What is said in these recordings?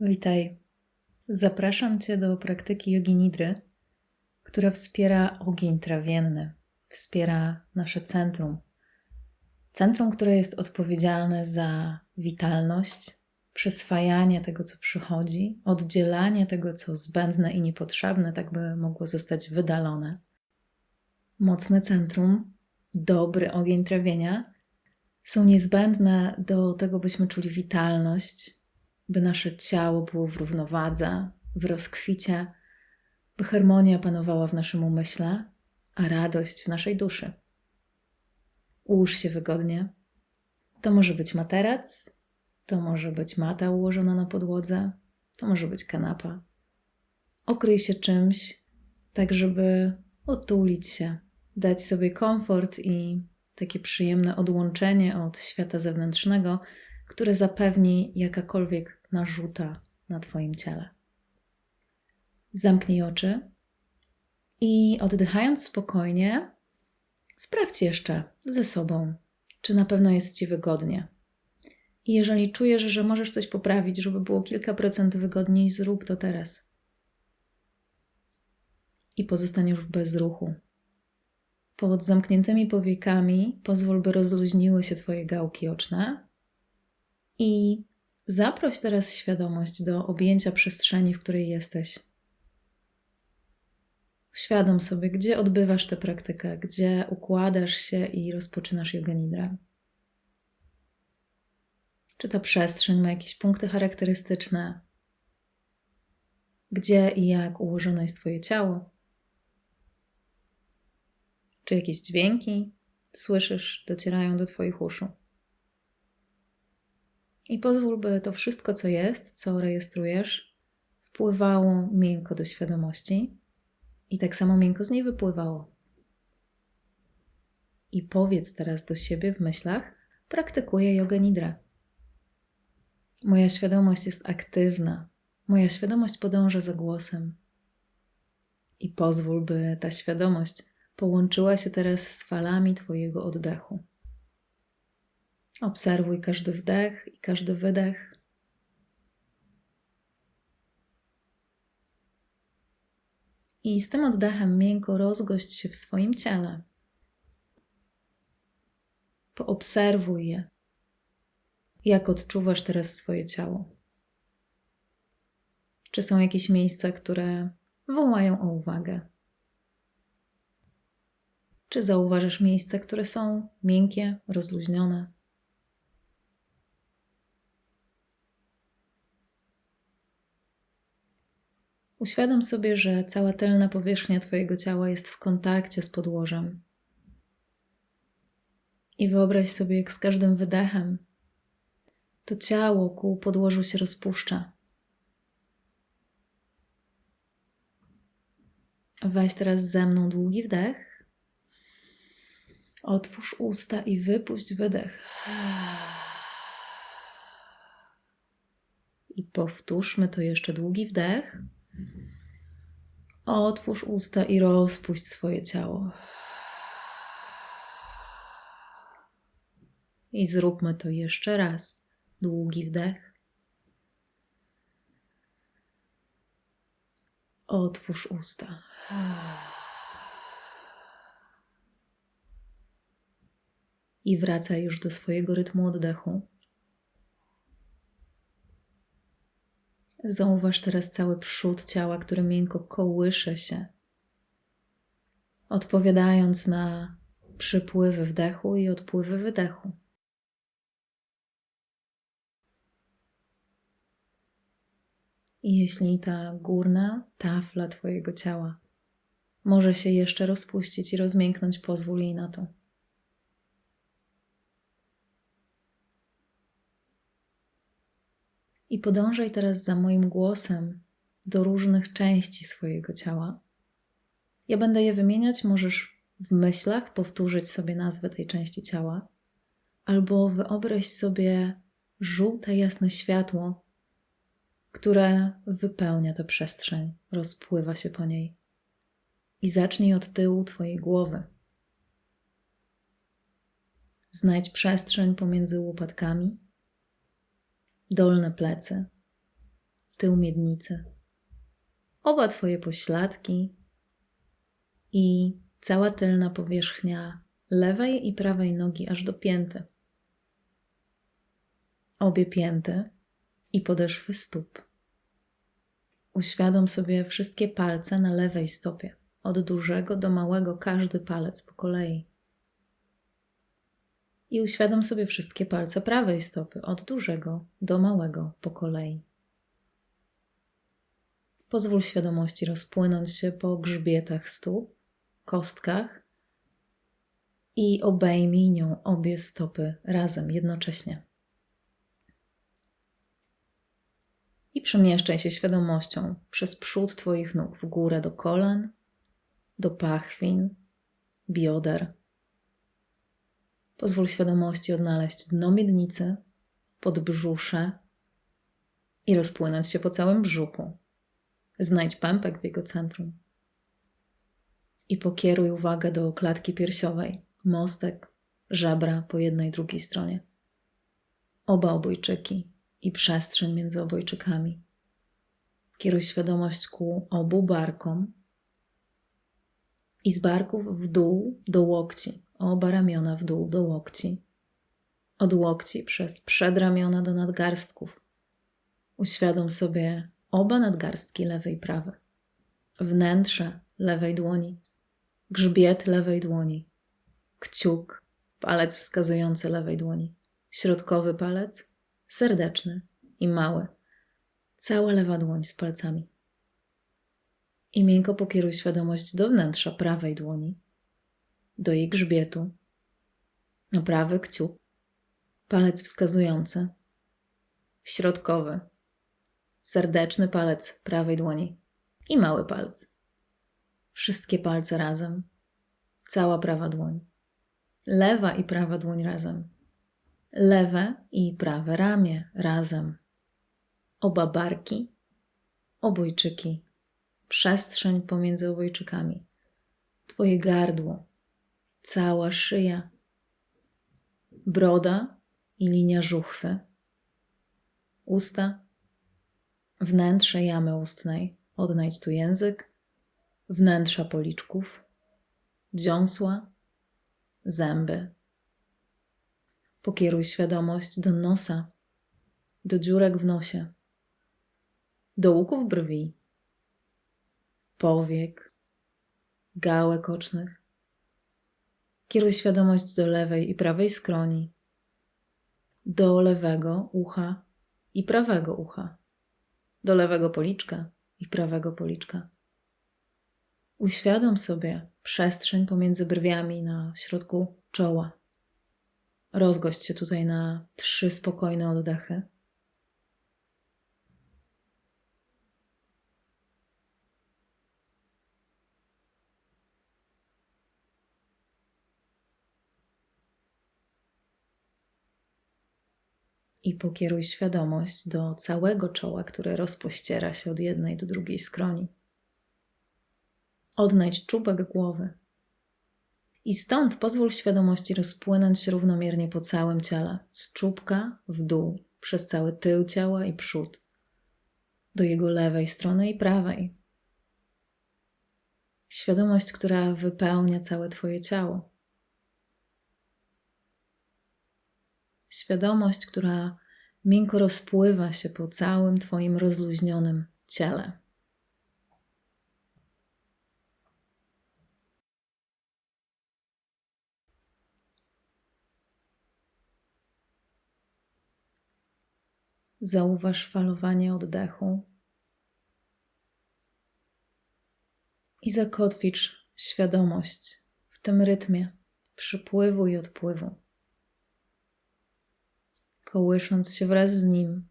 Witaj. Zapraszam Cię do praktyki jogi nidry, która wspiera ogień trawienny, wspiera nasze centrum. Centrum, które jest odpowiedzialne za witalność, przyswajanie tego, co przychodzi, oddzielanie tego, co zbędne i niepotrzebne, tak by mogło zostać wydalone. Mocne centrum, dobry ogień trawienia są niezbędne do tego, byśmy czuli witalność, by nasze ciało było w równowadze, w rozkwicie, by harmonia panowała w naszym umyśle, a radość w naszej duszy. Ułóż się wygodnie. To może być materac, to może być mata ułożona na podłodze, to może być kanapa. Okryj się czymś, tak żeby otulić się, dać sobie komfort i takie przyjemne odłączenie od świata zewnętrznego, które zapewni jakakolwiek narzuta na Twoim ciele. Zamknij oczy i oddychając spokojnie, sprawdź jeszcze ze sobą, czy na pewno jest Ci wygodnie. I jeżeli czujesz, że możesz coś poprawić, żeby było kilka procent wygodniej, zrób to teraz. I pozostaniesz w bezruchu. Pod zamkniętymi powiekami pozwól, by rozluźniły się Twoje gałki oczne i zaproś teraz świadomość do objęcia przestrzeni, w której jesteś. Świadom sobie, gdzie odbywasz tę praktykę, gdzie układasz się i rozpoczynasz yoga. Czy ta przestrzeń ma jakieś punkty charakterystyczne? Gdzie i jak ułożone jest Twoje ciało? Czy jakieś dźwięki słyszysz, docierają do Twoich uszu? I pozwól, by to wszystko, co jest, co rejestrujesz, wpływało miękko do świadomości i tak samo miękko z niej wypływało. I powiedz teraz do siebie w myślach: praktykuję jogę nidra. Moja świadomość jest aktywna, moja świadomość podąża za głosem. I pozwól, by ta świadomość połączyła się teraz z falami Twojego oddechu. Obserwuj każdy wdech i każdy wydech. I z tym oddechem miękko rozgość się w swoim ciele. Poobserwuj je. Jak odczuwasz teraz swoje ciało? Czy są jakieś miejsca, które wołają o uwagę? Czy zauważasz miejsca, które są miękkie, rozluźnione? Uświadom sobie, że cała tylna powierzchnia Twojego ciała jest w kontakcie z podłożem. I wyobraź sobie, jak z każdym wydechem to ciało ku podłożu się rozpuszcza. Weź teraz ze mną długi wdech. Otwórz usta i wypuść wydech. I powtórzmy to jeszcze długi wdech. Otwórz usta i rozpuść swoje ciało. I zróbmy to jeszcze raz. Długi wdech. Otwórz usta. I wracaj już do swojego rytmu oddechu. Zauważ teraz cały przód ciała, który miękko kołysze się, odpowiadając na przypływy wdechu i odpływy wydechu. I jeśli ta górna tafla Twojego ciała może się jeszcze rozpuścić i rozmięknąć, pozwól jej na to. I podążaj teraz za moim głosem do różnych części swojego ciała. Ja będę je wymieniać, możesz w myślach powtórzyć sobie nazwę tej części ciała, albo wyobraź sobie żółte, jasne światło, które wypełnia tę przestrzeń, rozpływa się po niej. I zacznij od tyłu Twojej głowy. Znajdź przestrzeń pomiędzy łopatkami dolne plecy, tył miednicy, oba Twoje pośladki i cała tylna powierzchnia lewej i prawej nogi aż do pięty. Obie pięty i podeszwy stóp. Uświadom sobie wszystkie palce na lewej stopie, od dużego do małego, każdy palec po kolei. I uświadom sobie wszystkie palce prawej stopy, od dużego do małego po kolei. Pozwól świadomości rozpłynąć się po grzbietach stóp, kostkach i obejmij nią obie stopy razem, jednocześnie. I przemieszczaj się świadomością przez przód Twoich nóg w górę do kolan, do pachwin, bioder. Pozwól świadomości odnaleźć dno miednicy, podbrzusze i rozpłynąć się po całym brzuchu. Znajdź pępek w jego centrum. I pokieruj uwagę do klatki piersiowej, mostek, żebra po jednej i drugiej stronie. Oba obojczyki i przestrzeń między obojczykami. Kieruj świadomość ku obu barkom i z barków w dół do łokci, oba ramiona w dół do łokci. Od łokci przez przedramiona do nadgarstków. Uświadom sobie oba nadgarstki lewej i prawej, wnętrze lewej dłoni, grzbiet lewej dłoni, kciuk, palec wskazujący lewej dłoni, środkowy palec, serdeczny i mały, cała lewa dłoń z palcami. I miękko pokieruj świadomość do wnętrza prawej dłoni, do jej grzbietu, na prawy kciuk, palec wskazujący, środkowy, serdeczny palec prawej dłoni i mały palec. Wszystkie palce razem, cała prawa dłoń. Lewa i prawa dłoń razem. Lewe i prawe ramię razem. Oba barki, obojczyki, przestrzeń pomiędzy obojczykami. Twoje gardło, cała szyja, broda i linia żuchwy, usta, wnętrze jamy ustnej. Odnajdź tu język, wnętrza policzków, dziąsła, zęby. Pokieruj świadomość do nosa, do dziurek w nosie, do łuków brwi, powiek, gałek ocznych. Kieruj świadomość do lewej i prawej skroni, do lewego ucha i prawego ucha, do lewego policzka i prawego policzka. Uświadom sobie przestrzeń pomiędzy brwiami na środku czoła. Rozgość się tutaj na trzy spokojne oddechy. I pokieruj świadomość do całego czoła, które rozpościera się od jednej do drugiej skroni. Odnajdź czubek głowy. I stąd pozwól świadomości rozpłynąć się równomiernie po całym ciele, z czubka w dół, przez cały tył ciała i przód, do jego lewej strony i prawej. Świadomość, która wypełnia całe Twoje ciało. Świadomość, która miękko rozpływa się po całym Twoim rozluźnionym ciele. Zauważ falowanie oddechu i zakotwicz świadomość w tym rytmie przypływu i odpływu, kołysząc się wraz z nim.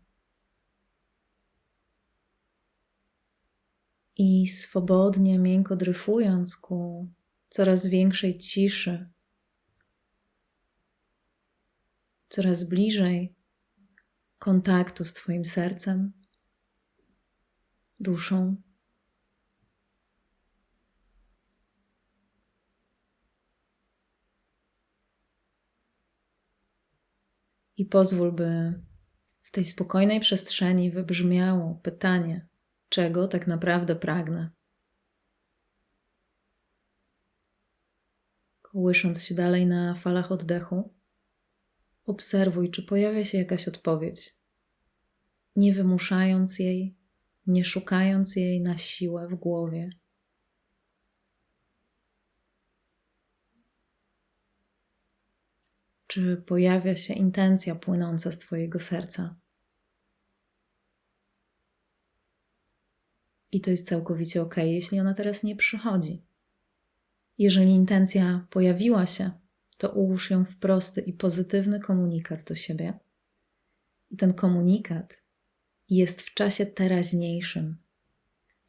I swobodnie, miękko dryfując ku coraz większej ciszy, coraz bliżej kontaktu z Twoim sercem, duszą. I pozwól, by w tej spokojnej przestrzeni wybrzmiało pytanie, czego tak naprawdę pragnę. Kołysząc się dalej na falach oddechu, obserwuj, czy pojawia się jakaś odpowiedź, nie wymuszając jej, nie szukając jej na siłę w głowie. Czy pojawia się intencja płynąca z Twojego serca? I to jest całkowicie ok, jeśli ona teraz nie przychodzi. Jeżeli intencja pojawiła się, to ułóż ją w prosty i pozytywny komunikat do siebie. I ten komunikat jest w czasie teraźniejszym.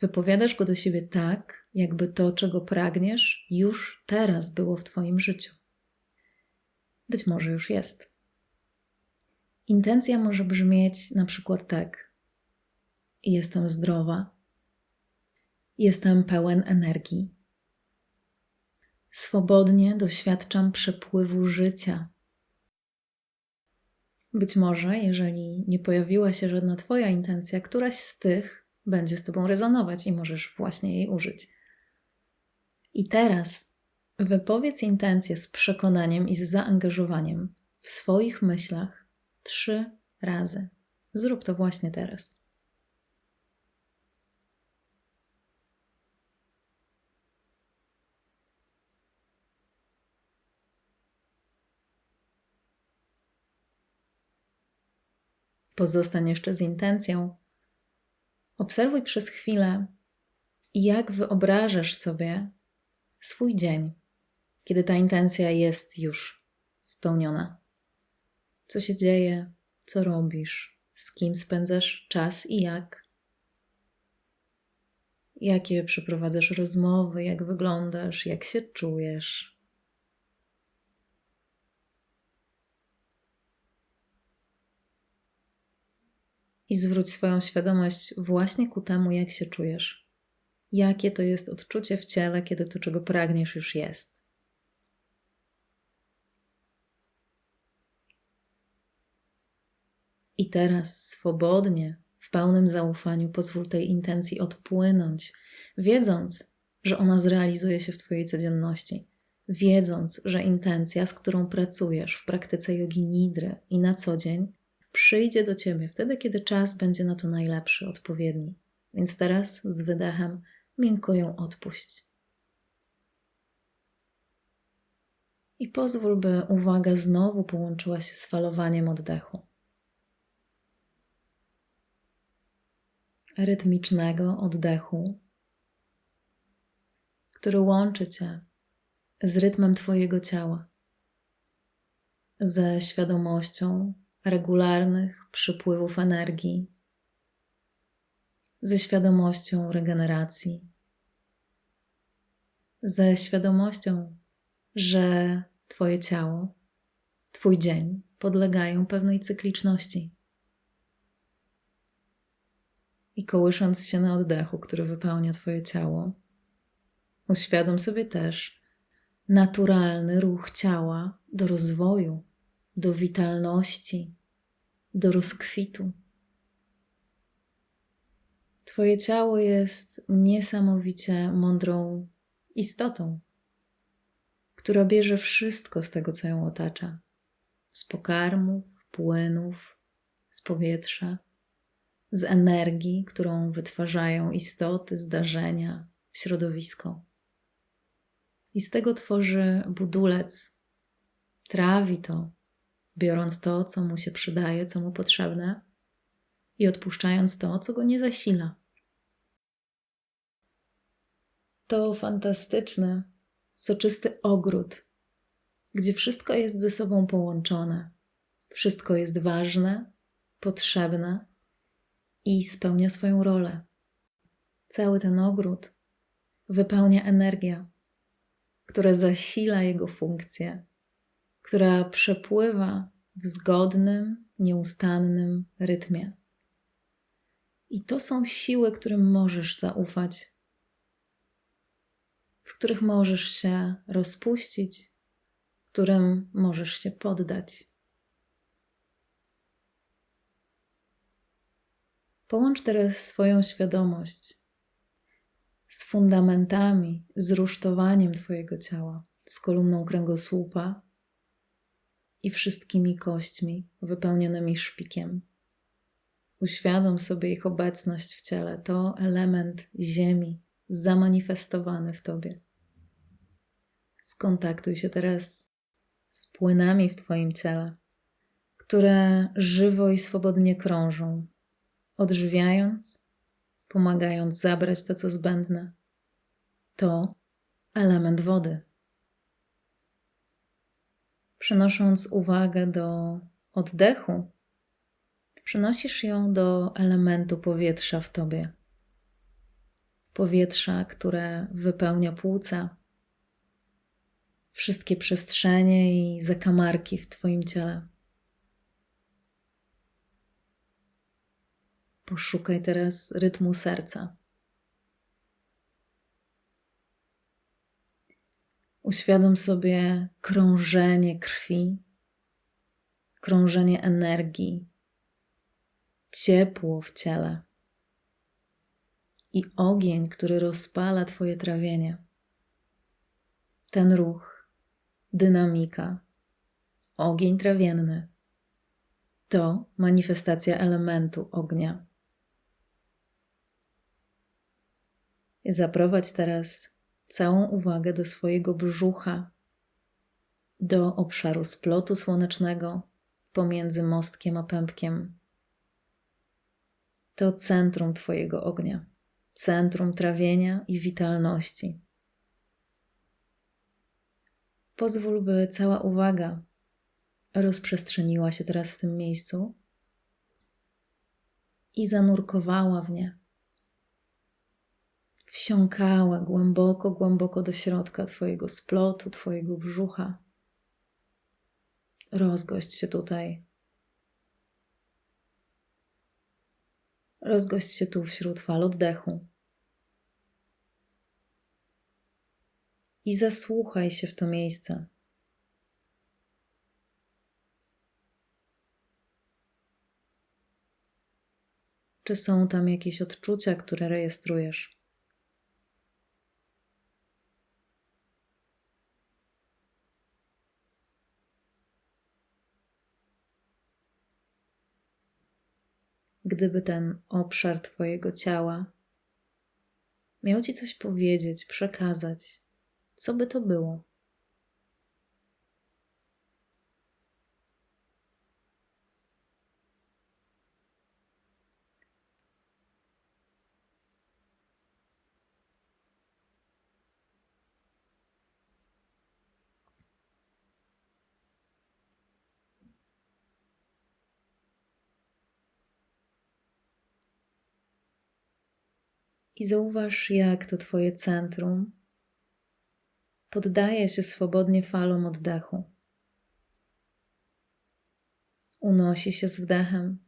Wypowiadasz go do siebie tak, jakby to, czego pragniesz, już teraz było w Twoim życiu. Być może już jest. Intencja może brzmieć na przykład tak: Jestem zdrowa, jestem pełen energii, swobodnie doświadczam przepływu życia. Być może, jeżeli nie pojawiła się żadna Twoja intencja, któraś z tych będzie z Tobą rezonować i możesz właśnie jej użyć. I teraz wypowiedz intencję z przekonaniem i z zaangażowaniem w swoich myślach trzy razy. Zrób to właśnie teraz. Pozostań jeszcze z intencją. Obserwuj przez chwilę, jak wyobrażasz sobie swój dzień, kiedy ta intencja jest już spełniona. Co się dzieje, co robisz, z kim spędzasz czas i jak. Jakie przeprowadzasz rozmowy, jak wyglądasz, jak się czujesz. i zwróć swoją świadomość właśnie ku temu, jak się czujesz. Jakie to jest odczucie w ciele, kiedy to, czego pragniesz, już jest. I teraz swobodnie, w pełnym zaufaniu, pozwól tej intencji odpłynąć, wiedząc, że ona zrealizuje się w Twojej codzienności, wiedząc, że intencja, z którą pracujesz w praktyce jogi nidry i na co dzień, przyjdzie do ciebie wtedy, kiedy czas będzie na to najlepszy, odpowiedni. Więc teraz z wydechem miękko ją odpuść. I pozwól, by uwaga znowu połączyła się z falowaniem oddechu. Rytmicznego oddechu, który łączy cię z rytmem Twojego ciała, ze świadomością regularnych przypływów energii, ze świadomością regeneracji, ze świadomością, że Twoje ciało, Twój dzień podlegają pewnej cykliczności. I kołysząc się na oddechu, który wypełnia Twoje ciało, uświadom sobie też naturalny ruch ciała do rozwoju do witalności, do rozkwitu. Twoje ciało jest niesamowicie mądrą istotą, która bierze wszystko z tego, co ją otacza z pokarmów, płynów, z powietrza, z energii, którą wytwarzają istoty, zdarzenia, środowisko. I z tego tworzy budulec, trawi to, biorąc to, co mu się przydaje, co mu potrzebne i odpuszczając to, co go nie zasila. To fantastyczny, soczysty ogród, gdzie wszystko jest ze sobą połączone, wszystko jest ważne, potrzebne i spełnia swoją rolę. Cały ten ogród wypełnia energia, która zasila jego funkcje która przepływa w zgodnym, nieustannym rytmie. I to są siły, którym możesz zaufać, w których możesz się rozpuścić, którym możesz się poddać. Połącz teraz swoją świadomość z fundamentami, z rusztowaniem Twojego ciała, z kolumną kręgosłupa i wszystkimi kośćmi wypełnionymi szpikiem. Uświadom sobie ich obecność w ciele. To element Ziemi zamanifestowany w Tobie. Skontaktuj się teraz z płynami w Twoim ciele, które żywo i swobodnie krążą, odżywiając, pomagając zabrać to, co zbędne. To element wody. Przenosząc uwagę do oddechu, przenosisz ją do elementu powietrza w tobie. Powietrza, które wypełnia płuca, wszystkie przestrzenie i zakamarki w Twoim ciele. Poszukaj teraz rytmu serca. Uświadom sobie krążenie krwi, krążenie energii, ciepło w ciele i ogień, który rozpala Twoje trawienie. Ten ruch, dynamika, ogień trawienny to manifestacja elementu ognia. Zaprowadź teraz całą uwagę do swojego brzucha, do obszaru splotu słonecznego pomiędzy mostkiem a pępkiem. To centrum Twojego ognia, centrum trawienia i witalności. Pozwól, by cała uwaga rozprzestrzeniła się teraz w tym miejscu i zanurkowała w nie wsiąkała głęboko, głęboko do środka Twojego splotu, Twojego brzucha. Rozgość się tutaj. Rozgość się tu wśród fal oddechu. I zasłuchaj się w to miejsce. Czy są tam jakieś odczucia, które rejestrujesz? Gdyby ten obszar Twojego ciała miał Ci coś powiedzieć, przekazać, co by to było? I zauważ, jak to Twoje centrum poddaje się swobodnie falom oddechu. Unosi się z wdechem,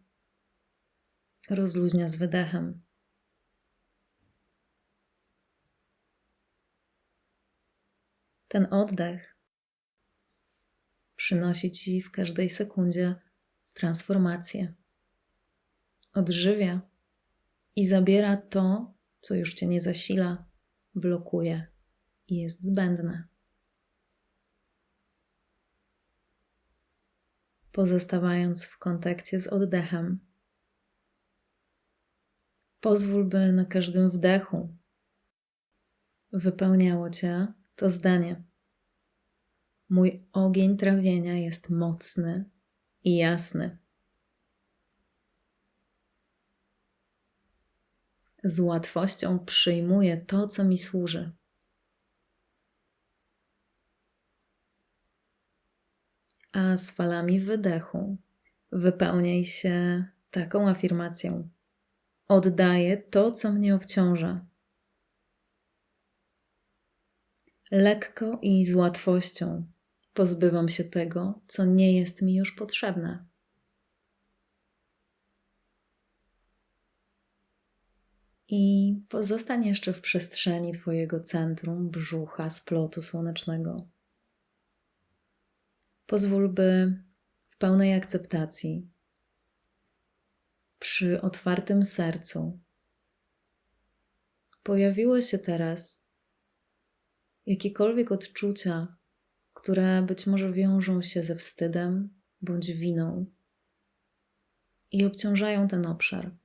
rozluźnia z wydechem. Ten oddech przynosi Ci w każdej sekundzie transformację. Odżywia i zabiera to, co już cię nie zasila, blokuje i jest zbędne. Pozostawając w kontakcie z oddechem, pozwól, by na każdym wdechu wypełniało cię to zdanie. Mój ogień trawienia jest mocny i jasny. Z łatwością przyjmuję to, co mi służy. A z falami wydechu wypełniaj się taką afirmacją. Oddaję to, co mnie obciąża. Lekko i z łatwością pozbywam się tego, co nie jest mi już potrzebne. I pozostań jeszcze w przestrzeni Twojego centrum, brzucha, splotu słonecznego. Pozwól, by w pełnej akceptacji przy otwartym sercu, pojawiły się teraz jakiekolwiek odczucia, które być może wiążą się ze wstydem bądź winą i obciążają ten obszar.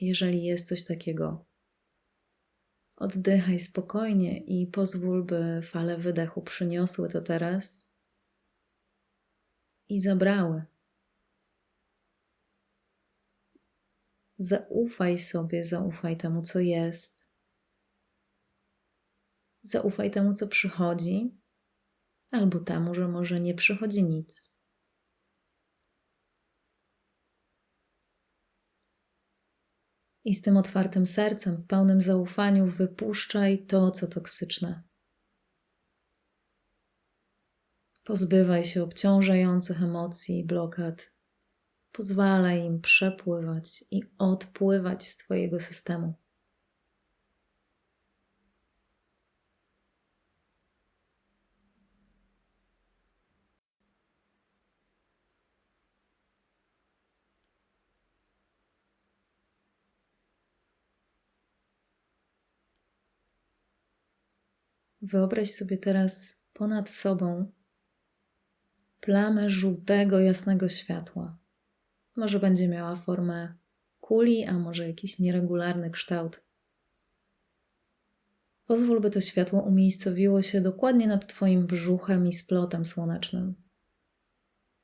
Jeżeli jest coś takiego, oddychaj spokojnie i pozwól, by fale wydechu przyniosły to teraz i zabrały. Zaufaj sobie, zaufaj temu, co jest. Zaufaj temu, co przychodzi, albo temu, że może nie przychodzi nic. I z tym otwartym sercem, w pełnym zaufaniu, wypuszczaj to, co toksyczne. Pozbywaj się obciążających emocji i blokad. Pozwalaj im przepływać i odpływać z Twojego systemu. Wyobraź sobie teraz ponad sobą plamę żółtego, jasnego światła. Może będzie miała formę kuli, a może jakiś nieregularny kształt. Pozwól, by to światło umiejscowiło się dokładnie nad Twoim brzuchem i splotem słonecznym.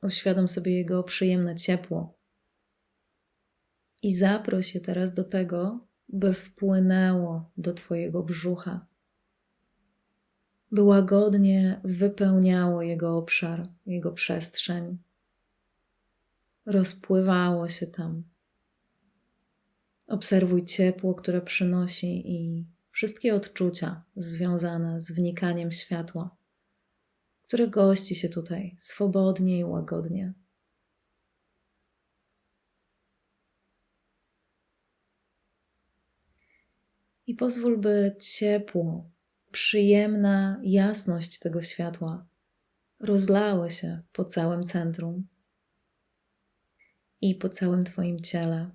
Uświadom sobie jego przyjemne ciepło. I zaproś je teraz do tego, by wpłynęło do Twojego brzucha by łagodnie wypełniało jego obszar, jego przestrzeń. Rozpływało się tam. Obserwuj ciepło, które przynosi i wszystkie odczucia związane z wnikaniem światła, które gości się tutaj swobodnie i łagodnie. I pozwól, by ciepło przyjemna jasność tego światła rozlały się po całym centrum i po całym Twoim ciele.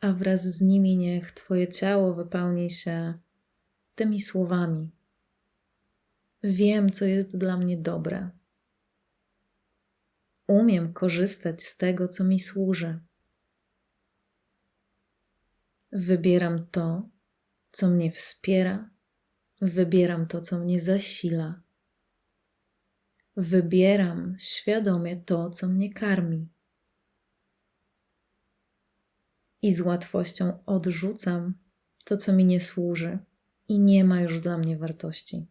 A wraz z nimi niech Twoje ciało wypełni się tymi słowami. Wiem, co jest dla mnie dobre. Umiem korzystać z tego, co mi służy. Wybieram to, co mnie wspiera, wybieram to, co mnie zasila. Wybieram świadomie to, co mnie karmi. I z łatwością odrzucam to, co mi nie służy i nie ma już dla mnie wartości.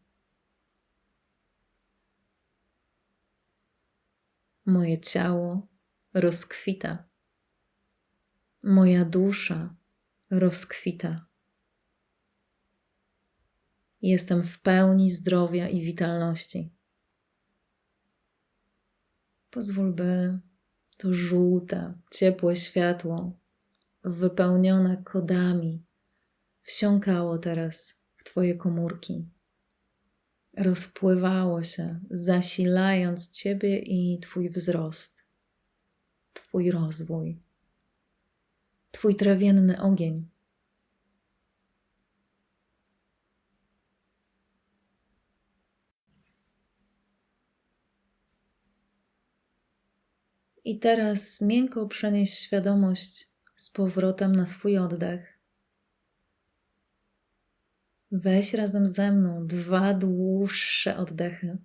Moje ciało rozkwita. Moja dusza rozkwita. Jestem w pełni zdrowia i witalności. Pozwól, by to żółte, ciepłe światło, wypełnione kodami, wsiąkało teraz w Twoje komórki. Rozpływało się, zasilając Ciebie i Twój wzrost, Twój rozwój, Twój trawienny ogień. I teraz miękko przenieś świadomość z powrotem na swój oddech. Weź razem ze mną dwa dłuższe oddechy.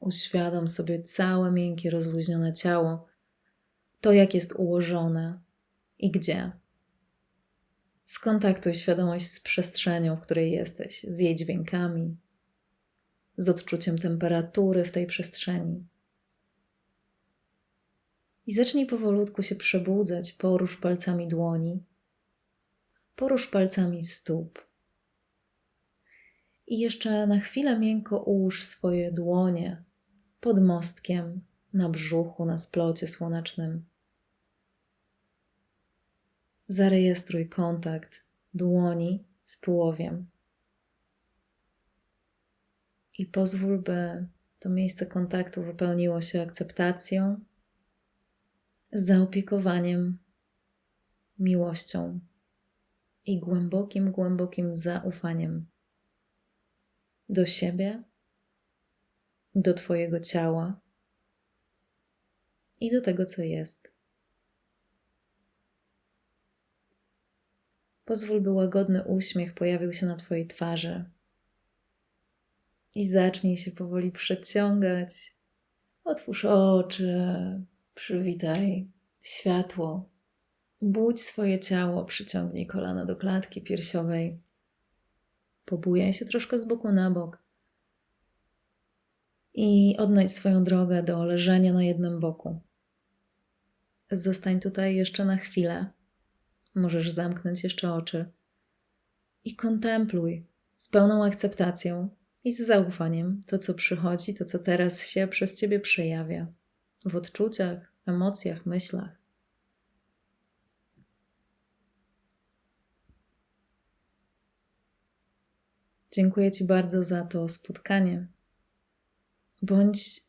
Uświadom sobie całe miękkie, rozluźnione ciało to, jak jest ułożone i gdzie. Skontaktuj świadomość z przestrzenią, w której jesteś, z jej dźwiękami, z odczuciem temperatury w tej przestrzeni. I zacznij powolutku się przebudzać. Porusz palcami dłoni, porusz palcami stóp. I jeszcze na chwilę miękko ułóż swoje dłonie pod mostkiem na brzuchu, na splocie słonecznym. Zarejestruj kontakt dłoni z tułowiem. I pozwól, by to miejsce kontaktu wypełniło się akceptacją, zaopiekowaniem, miłością i głębokim, głębokim zaufaniem do siebie, do Twojego ciała i do tego, co jest. Pozwól, by łagodny uśmiech pojawił się na Twojej twarzy i zacznij się powoli przeciągać. Otwórz oczy, przywitaj światło. Budź swoje ciało, przyciągnij kolana do klatki piersiowej. Pobujaj się troszkę z boku na bok. I odnajdź swoją drogę do leżenia na jednym boku. Zostań tutaj jeszcze na chwilę. Możesz zamknąć jeszcze oczy i kontempluj z pełną akceptacją i z zaufaniem to, co przychodzi, to, co teraz się przez ciebie przejawia w odczuciach, emocjach, myślach. Dziękuję Ci bardzo za to spotkanie. Bądź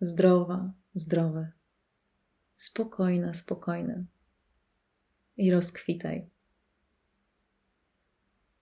zdrowa, zdrowy, spokojna, spokojny i rozkwitaj.